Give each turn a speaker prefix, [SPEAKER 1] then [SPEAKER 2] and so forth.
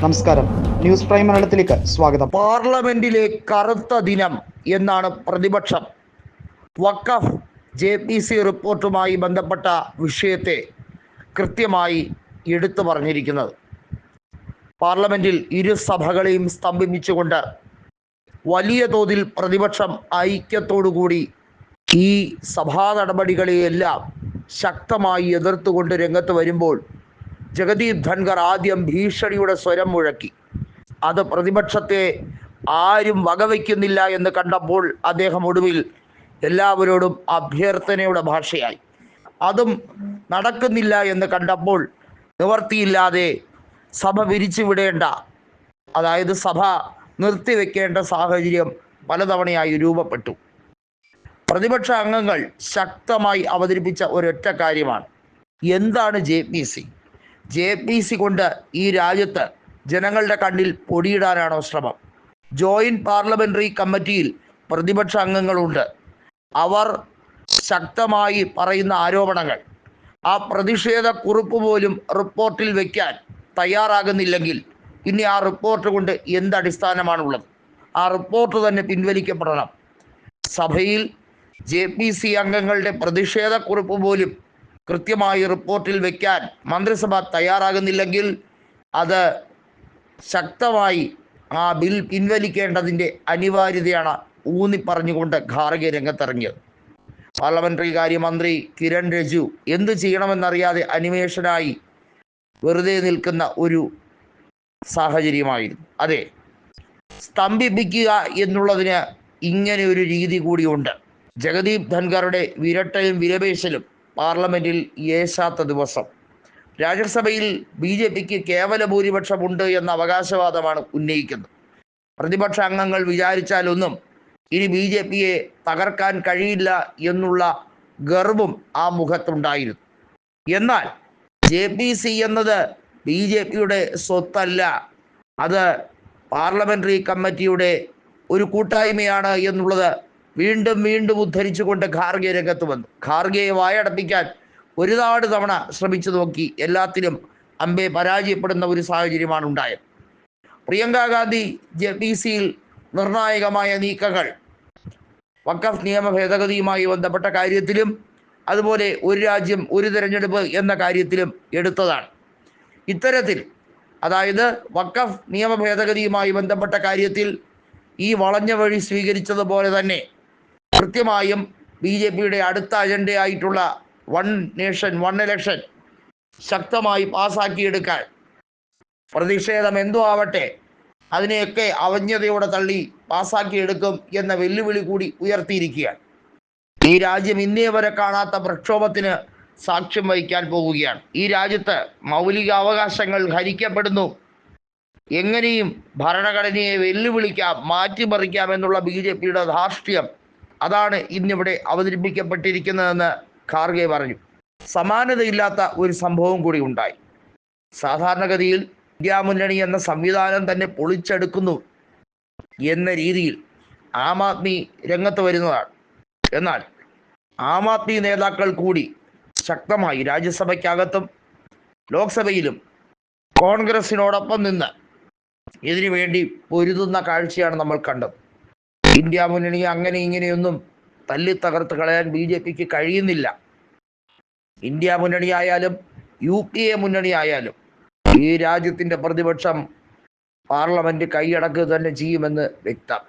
[SPEAKER 1] നമസ്കാരം. News prime മലയാളത്തിലേക്ക് സ്വാഗതം.
[SPEAKER 2] പാർലമെന്റിലെ കറുത്ത ദിനം എന്നാണ് പ്രതിപക്ഷം. വഖഫ് ജെ പി സി റിപ്പോർട്ടുമായി ബന്ധപ്പെട്ട വിഷയത്തെ കൃത്യമായി എടുത്തു പറഞ്ഞിരിക്കുന്നത്. പാർലമെന്റിൽ ഇരു സഭകളെയും സ്തംഭിപ്പിച്ചുകൊണ്ട് വലിയ തോതിൽ പ്രതിപക്ഷം ഐക്യത്തോടുകൂടി ഈ സഭാ നടപടികളെയെല്ലാം ശക്തമായി എതിർത്തുകൊണ്ട് രംഗത്ത് വരുമ്പോൾ ജഗദീപ് ധൻഖർ ആദ്യം ഭീഷണിയുടെ സ്വരം മുഴക്കി. അത് പ്രതിപക്ഷത്തെ ആരും വകവയ്ക്കുന്നില്ല എന്ന് കണ്ടപ്പോൾ അദ്ദേഹം ഒടുവിൽ എല്ലാവരോടും അഭ്യർത്ഥനയുടെ ഭാഷയായി. അതും നടക്കുന്നില്ല എന്ന് കണ്ടപ്പോൾ നിവർത്തിയില്ലാതെ സഭ പിരിച്ചുവിടേണ്ട അതായത് സഭ നിർത്തിവെക്കേണ്ട സാഹചര്യം പലതവണയായി രൂപപ്പെട്ടു. പ്രതിപക്ഷ അംഗങ്ങൾ ശക്തമായി അവതരിപ്പിച്ച ഒരൊറ്റ കാര്യമാണ്. എന്താണ് J P C? J P C കൊണ്ട് ഈ രാജ്യത്ത് ജനങ്ങളുടെ കണ്ണിൽ പൊടിയിടാനാണോ ശ്രമം? ജോയിന്റ് പാർലമെന്ററി കമ്മിറ്റിയിൽ പ്രതിപക്ഷ അംഗങ്ങളുണ്ട്. അവർ ശക്തമായി പറയുന്ന ആരോപണങ്ങൾ. ആ പ്രതിഷേധ കുറിപ്പ് പോലും റിപ്പോർട്ടിൽ വയ്ക്കാൻ തയ്യാറാകുന്നില്ലെങ്കിൽ ഇനി ആ റിപ്പോർട്ട് കൊണ്ട് എന്ത് അടിസ്ഥാനമാണുള്ളത്? ആ റിപ്പോർട്ട് തന്നെ പിൻവലിക്കപ്പെടണം. സഭയിൽ ജെ പി സി അംഗങ്ങളുടെ പ്രതിഷേധ കുറിപ്പ് പോലും കൃത്യമായി റിപ്പോർട്ടിൽ വയ്ക്കാൻ മന്ത്രിസഭ തയ്യാറാകുന്നില്ലെങ്കിൽ അത് ശക്തമായി ആ ബിൽ പിൻവലിക്കേണ്ടതിന്റെ അനിവാര്യതയാണ് ഊന്നി പറഞ്ഞുകൊണ്ട് ഖാർഗെ രംഗത്തിറങ്ങിയത്. പാർലമെന്ററി കാര്യമന്ത്രി കിരൺ രജു എന്ത് ചെയ്യണമെന്നറിയാതെ അനിമേഷനായി വെറുതെ നിൽക്കുന്ന ഒരു സാഹചര്യമായിരുന്നു. അതെ സ്തംഭിപ്പിക്കുക എന്നുള്ളതിന് ഇങ്ങനെ ഒരു രീതി കൂടിയുണ്ട്. ജഗദീപ് ധൻഖറുടെ വിരട്ടലും വിലപേശലും പാർലമെന്റിൽ യേശാത്ത ദിവസം. രാജ്യസഭയിൽ ബി ജെ പിക്ക് കേവല ഭൂരിപക്ഷമുണ്ട് എന്ന അവകാശവാദമാണ് ഉന്നയിക്കുന്നത്. പ്രതിപക്ഷ അംഗങ്ങൾ വിചാരിച്ചാലൊന്നും ഇനി ബി ജെ പിയെ തകർക്കാൻ കഴിയില്ല എന്നുള്ള ഗർവും ആ മുഖത്തുണ്ടായിരുന്നു. എന്നാൽ ജെ പി സി എന്നത് ബി ജെ പിയുടെ സ്വത്തല്ല. അത് പാർലമെന്ററി കമ്മിറ്റിയുടെ ഒരു കൂട്ടായ്മയാണ് എന്നുള്ളത് വീണ്ടും വീണ്ടും ഉദ്ധരിച്ചുകൊണ്ട് ഖാർഗെ രംഗത്ത് വന്നു. ഖാർഗെയെ വായടപ്പിക്കാൻ ഒരുപാട് തവണ ശ്രമിച്ചു നോക്കി എല്ലാത്തിലും അംബെ പരാജയപ്പെടുന്ന ഒരു സാഹചര്യമാണ് ഉണ്ടായത്. പ്രിയങ്ക ഗാന്ധി ജെ പി സിയിൽ നിർണായകമായ നീക്കങ്ങൾ വക്കഫ് നിയമ ഭേദഗതിയുമായി ബന്ധപ്പെട്ട കാര്യത്തിലും അതുപോലെ ഒരു രാജ്യം ഒരു തിരഞ്ഞെടുപ്പ് എന്ന കാര്യത്തിലും എടുത്തതാണ്. ഇത്തരത്തിൽ അതായത് വക്കഫ് നിയമ ഭേദഗതിയുമായി ബന്ധപ്പെട്ട കാര്യത്തിൽ ഈ വളഞ്ഞ വഴി സ്വീകരിച്ചതുപോലെ തന്നെ കൃത്യമായും ബി ജെ പിയുടെ അടുത്ത അജണ്ടയായിട്ടുള്ള വൺ നേഷൻ വൺ ഇലക്ഷൻ ശക്തമായി പാസാക്കിയെടുക്കാൻ പ്രതിഷേധം എന്തോ ആവട്ടെ അതിനെയൊക്കെ അവജ്ഞതയോടെ തള്ളി പാസാക്കിയെടുക്കും എന്ന വെല്ലുവിളി കൂടി ഉയർത്തിയിരിക്കുകയാണ്. ഈ രാജ്യം ഇന്നേ വരെ കാണാത്ത പ്രക്ഷോഭത്തിന് സാക്ഷ്യം വഹിക്കാൻ പോവുകയാണ്. ഈ രാജ്യത്ത് മൗലിക അവകാശങ്ങൾ ഹരിക്കപ്പെടുന്നു. എങ്ങനെയും ഭരണഘടനയെ വെല്ലുവിളിക്കാം മാറ്റിമറിക്കാം എന്നുള്ള ബി ജെ പിയുടെ ധാർഷ്ട്യം അതാണ് ഇന്നിവിടെ അവതരിപ്പിക്കപ്പെട്ടിരിക്കുന്നതെന്ന് ഖാർഗെ പറഞ്ഞു. സമാനതയില്ലാത്ത ഒരു സംഭവം കൂടി ഉണ്ടായി. സാധാരണഗതിയിൽ ഇന്ത്യാമുന്നണി എന്ന സംവിധാനം തന്നെ പൊളിച്ചെടുക്കുന്നു എന്ന രീതിയിൽ ആം ആദ്മി രംഗത്ത് വരുന്നതാണ്. എന്നാൽ ആം ആദ്മി നേതാക്കൾ കൂടി ശക്തമായി രാജ്യസഭയ്ക്കകത്തും ലോക്സഭയിലും കോൺഗ്രസിനോടൊപ്പം നിന്ന് ഇതിനു വേണ്ടി പൊരുതുന്ന കാഴ്ചയാണ് നമ്മൾ കണ്ടത്. ഇന്ത്യ മുന്നണി അങ്ങനെ ഇങ്ങനെയൊന്നും തല്ലി തകർത്ത് കളയാൻ ബി ജെ പിക്ക് കഴിയുന്നില്ല. ഇന്ത്യ മുന്നണി ആയാലും യു പി എ മുന്നണി ആയാലും ഈ രാജ്യത്തിന്റെ പ്രതിപക്ഷം പാർലമെന്റ് കൈയടക്കുക തന്നെ ചെയ്യുമെന്ന് വ്യക്തം.